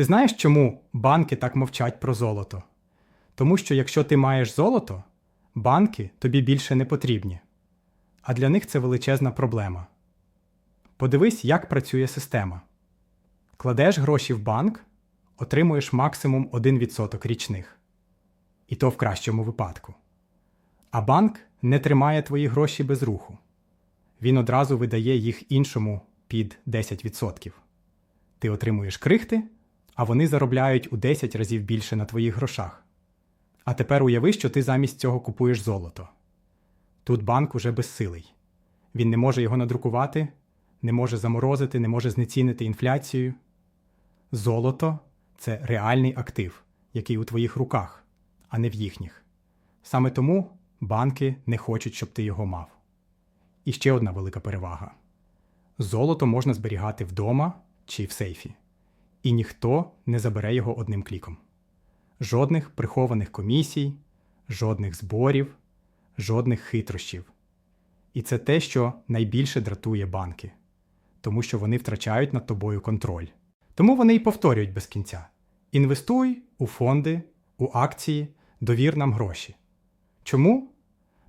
Ти знаєш, чому банки так мовчать про золото? Тому що якщо ти маєш золото, банки тобі більше не потрібні. А для них це величезна проблема. Подивись, як працює система. Кладеш гроші в банк, отримуєш максимум 1% річних. І то в кращому випадку. А банк не тримає твої гроші без руху. Він одразу видає їх іншому під 10%. Ти отримуєш крихти, а вони заробляють у 10 разів більше на твоїх грошах. А тепер уяви, що ти замість цього купуєш золото. Тут банк уже безсилий. Він не може його надрукувати, не може заморозити, не може знецінити інфляцію. Золото це реальний актив, який у твоїх руках, а не в їхніх. Саме тому банки не хочуть, щоб ти його мав. І ще одна велика перевага: золото можна зберігати вдома чи в сейфі, і ніхто не забере його одним кліком. Жодних прихованих комісій, жодних зборів, жодних хитрощів. І це те, що найбільше дратує банки, тому що вони втрачають над тобою контроль. Тому вони й повторюють без кінця: інвестуй у фонди, у акції, довір нам гроші. Чому?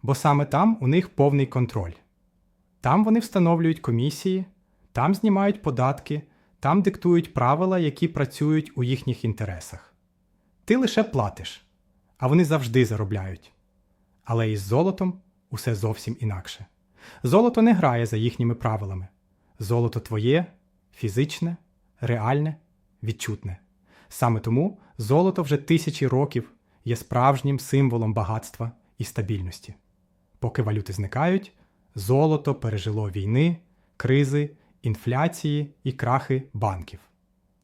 Бо саме там у них повний контроль. Там вони встановлюють комісії, там знімають податки, там диктують правила, які працюють у їхніх інтересах. Ти лише платиш, а вони завжди заробляють. Але із золотом усе зовсім інакше. Золото не грає за їхніми правилами. Золото твоє, фізичне, реальне, відчутне. Саме тому золото вже тисячі років є справжнім символом багатства і стабільності. Поки валюти зникають, золото пережило війни, кризи, інфляції і крахи банків.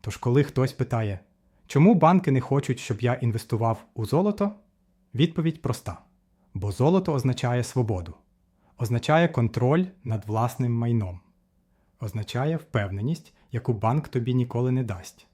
Тож, коли хтось питає, чому банки не хочуть, щоб я інвестував у золото, відповідь проста: бо золото означає свободу, означає контроль над власним майном, означає впевненість, яку банк тобі ніколи не дасть.